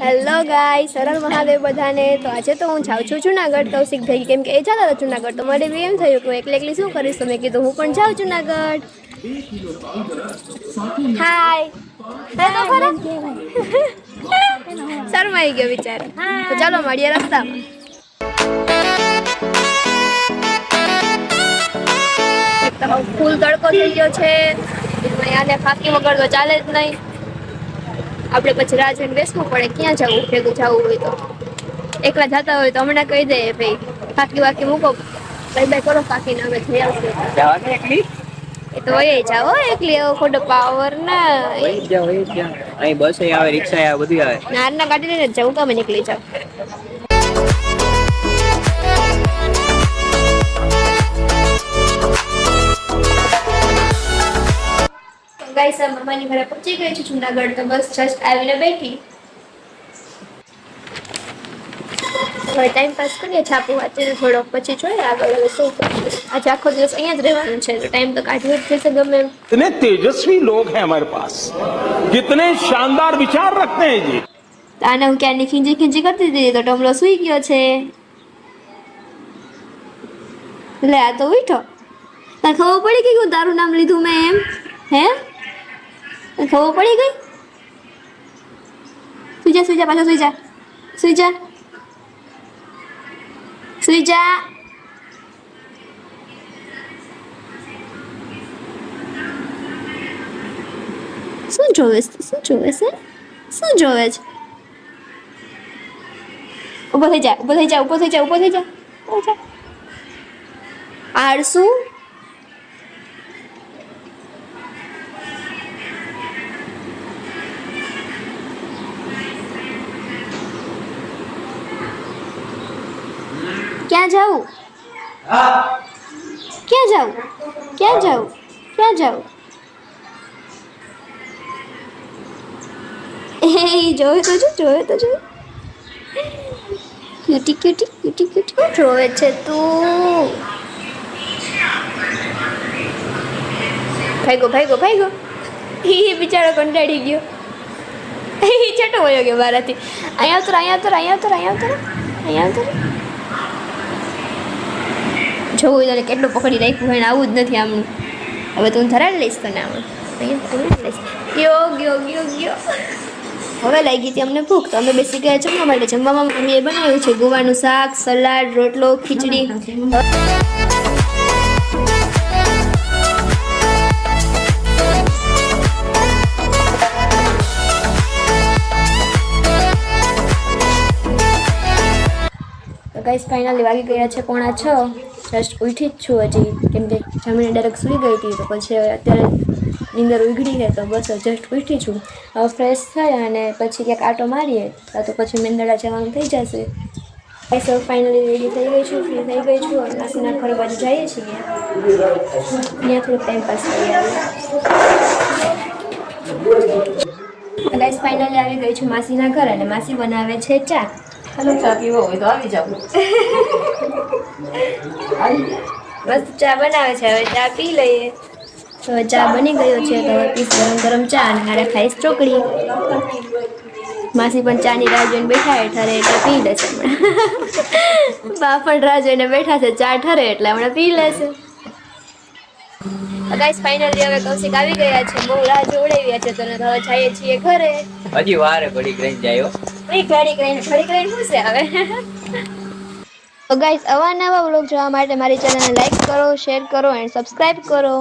Hello ગાય સરળ મહાદેવ બધાને. તો આજે તો હું જાઉં છું જુનાગઢ કૌશિક થઈ કેમ કે એ જતા હતા જુનાગઢ, તો મારે એમ થયું કે એકલે એકલી શું કરીશ? તમે કીધું હું પણ જાઉં જુનાગઢ. હાય શરમાઈ ગયો વિચાર. તો ચાલો મળીએ રસ્તા ફૂલ તડકો થઈ ગયો છે. આને ફાંકી વગર તો ચાલે જ નહીં. આપણે પછી રાહ જોઈને બેસવું પડે ક્યાં જવું? ભેગું જવું હોય તો. એકલા જતા હોય તો હમણાં કહી દે ભાઈ ફાંકી વાકી મૂકો. ભાઈ ભાઈ કરો ફાંકીને અમે જઈ આવશે એ તો એ જાઓ એકલી એવો ખોટો પાવર ના. અહીં બસ આવે રિક્ષા આવે બધું આવે. નારના લઈને જવું તમે નીકળી જાઓ. ગાઈસ આ મમ્માની ઘરે પહોંચી ગઈ છું જુનાગઢ તો બસ જસ્ટ આવીને બેઠી. હવે ટાઈમ પાસ કરીએ છાપું વાંચીને થોડોક પછી જોઈએ આગળ હવે શું આજે આખો દિવસ અહીંયા જ રહેવાનું છે ટાઈમ તો કાઢવો જ જશે ગમે ઇતને તેજસ્વી લોગ હે હમારે પાસ કિતને શાનદાર વિચાર રખતે હે જી આને હું ક્યાંની ખીંજી ખીંજી કરતી હતી? તો ટમલો સુઈ ગયો છે. એટલે આ તો ઉઠો. તને ખબર પડી કે હું તારું નામ લીધું મેં એમ? હે? ખબર પડી ગઈ? સુઈ જા સુઈ જા, પાછો સુઈ જા. સુઈ જા. સુઈ જા. શું જોવે છે? શું જોવે છે? શું જોવે છે? ઊભો થઈ જા, ઊભો થઈ જા, ઊભો થઈ જા, ઊભો થઈ જા. આળસુ. ક્યાં જાવું ક્યાં જાવું ક્યાં જાવું ક્યાં જાવું એ જોયું તો છું જોયું તો છું ક્યુટી ક્યુટી ક્યુટી ક્યુટી. જોવે છે તું. ભાઈગો ભાઈગો ભાઈગો એ બિચારો કંટાળી ગયો. એ છેટો વયો ગયો મારાથી. અહીંયા ઉતર અહીંયા ઉતર અહીંયા ઉતર અહીંયા ઉતર અહીંયા ઉતર. જોવું તને કેટલું પકડી રાખ્યું હોય આવું જ નથી આમનું હવે તું ધરાડ લઈશ તને આમ. લઈશ. હવે લાગી હતી અમને ભૂખ. તો અમે બેસી ગયા જમવા માટે. જમવામાં મમ્મીએ બનાવ્યું છે ગુવાનું શાક, સલાડ, રોટલો, ખીચડી. તો ગાઈસ ફાઇનલી વાગી ગયા છે પોણા છ. જસ્ટ ઉઠી જ છું હજી. કેમ કે જમીને ડાયરેક્ટ સૂઈ ગઈ હતી, તો પછી અત્યારે નીંદર ઉઘડી ગઈ તો બસ જસ્ટ ઉઠી છું. હવે ફ્રેશ થાય અને પછી ક્યાંક આટો મારીએ તો પછી મેંદડા જવાનું થઈ જશે. હવે ફાઇનલી રેડી થઈ ગઈ છું ફ્રી થઈ ગઈ છું. અને માસીના ઘર બાજુ જઈએ છીએ. ત્યાં થોડુંક ટાઈમ પાસ કરી ગાઈસ ફાઇનલી આવી ગઈ છું માસીના ઘર, અને માસી બનાવે છે ચા. હાલો ચા પીવો હોય તો આવી જાવ મસ્ત ચા બનાવે છે. હવે ચા પી લઈએ. તો હવે ચા બની ગયો છે. તો હવે પીસ ગરમ ગરમ ચા અને હારે ખાઈશ ચોકડી. માસી પણ ચાની રાહ જોઈને બેઠા છે ઠરે એટલે પી લેશે હમણાં. બા પણ રાહ જોઈને બેઠા છે. ચા ઠરે એટલે હમણાં પી લેશે ગાઈસ ફાઇનલી હવે કૌશિક આવી ગયા છે. બહુ રાહ જોવડાવ્યા છે. તો હવે જઈએ છીએ ઘરે. હજી વારે પડી ગઈ જાય. એ ઘડી કરીને તો ગાઈસ અવાનવા બ્લોગ જોવા માટે મારી ચેનલને લાઈક કરો શેર કરો એન્ડ સબસ્ક્રાઈબ કરો.